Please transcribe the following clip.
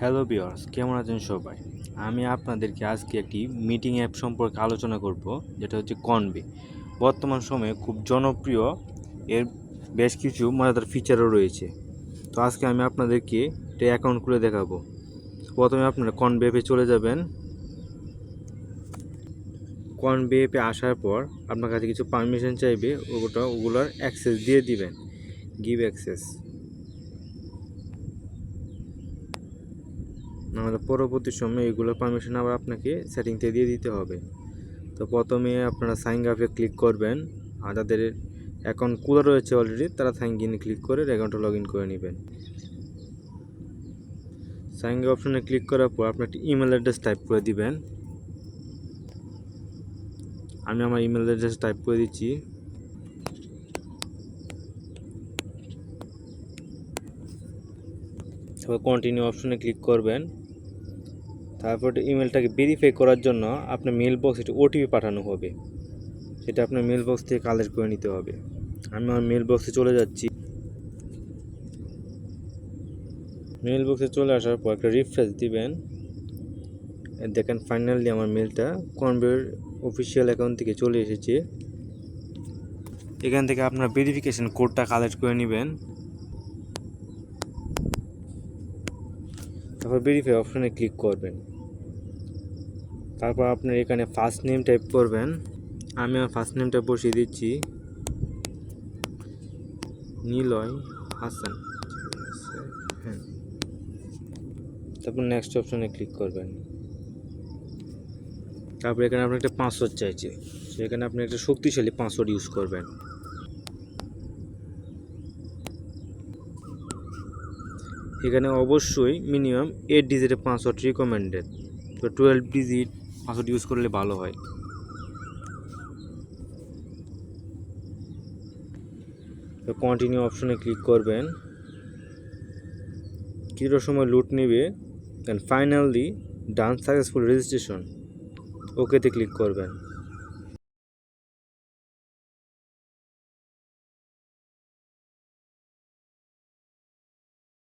Hello বিয়ার্স কেমন আছেন সবাই? আমি আপনাদেরকে আজকে একটি মিটিং অ্যাপ সম্পর্কে আলোচনা করব, যেটা হচ্ছে কনবে বর্তমান সময়ে খুব জনপ্রিয়, এর বেশ কিছু মজাদার ফিচারও রয়েছে। তো আজকে আমি আপনাদেরকে একটা অ্যাকাউন্ট খুলে দেখাবো। প্রথমে আপনারা কনবে অ্যাপে চলে যাবেন। কনবে অ্যাপে আসার পর আপনার কাছে কিছু পারমিশন চাইবে ওটা ওগুলোর অ্যাক্সেস দিয়ে দিবেন। গিভ অ্যাক্সেস নাহলে পরবর্তী সময়ে এগুলো পারমিশন আবার আপনাকে সেটিংতে দিয়ে দিতে হবে। তো প্রথমে আপনারা সাইন আপে ক্লিক করবেন। আর যাদের অ্যাকাউন্ট খোলা রয়েছে অলরেডি তারা সাইন ইনে ক্লিক করে অ্যাকাউন্টটা লগ ইন করে নেবেন। সাইন অপশনে ক্লিক করার পর আপনি একটি ইমেল অ্যাড্রেস টাইপ করে দিবেন। আমি আমার ইমেল অ্যাড্রেস টাইপ করে দিচ্ছি। তারপর কন্টিনিউ অপশনে ক্লিক করবেন। তারপর ইমেলটাকে ভেরিফাই করার জন্য আপনার মেল বক্স একটি ওটিপি পাঠানো হবে। সেটা আপনার মেল বক্স থেকে কালেক্ট করে নিতে হবে। আমি আমার মেল বক্সে চলে যাচ্ছি। মেল বক্সে চলে আসার পর একটা রিফ্রেশ দিবেন। দেখেন ফাইনালি আমার মেলটা কনভের অফিসিয়াল অ্যাকাউন্ট থেকে চলে এসেছে। এখান থেকে আপনার ভেরিফিকেশান কোডটা কালেক্ট করে নেবেন। তারপর ভেরিফাই অপশানে ক্লিক করবেন। তারপর আপনার এখানে ফার্স্ট নেম টাইপ করবেন। আমি আমার ফার্স্ট নেমটা বসিয়ে দিচ্ছি। নিলয় হাসান। হ্যাঁ। তারপর নেক্সট অপশনে ক্লিক করবেন। তারপর এখানে আপনার একটা পাসওয়ার্ড চাইছে। সেখানে আপনি একটা শক্তিশালী পাসওয়ার্ড ইউজ করবেন। এখানে অবশ্যই মিনিমাম এইট ডিজিটের পাসওয়ার্ড রিকমেন্ডেড তো টুয়েলভ ডিজিট পাসওয়ার্ড ইউজ করলে ভালো হয়। তো কন্টিনিউ অপশনে ক্লিক করবেন। কিছুটা সময় লুট নেবে then finally done successful registration ওকেতে ক্লিক করবেন।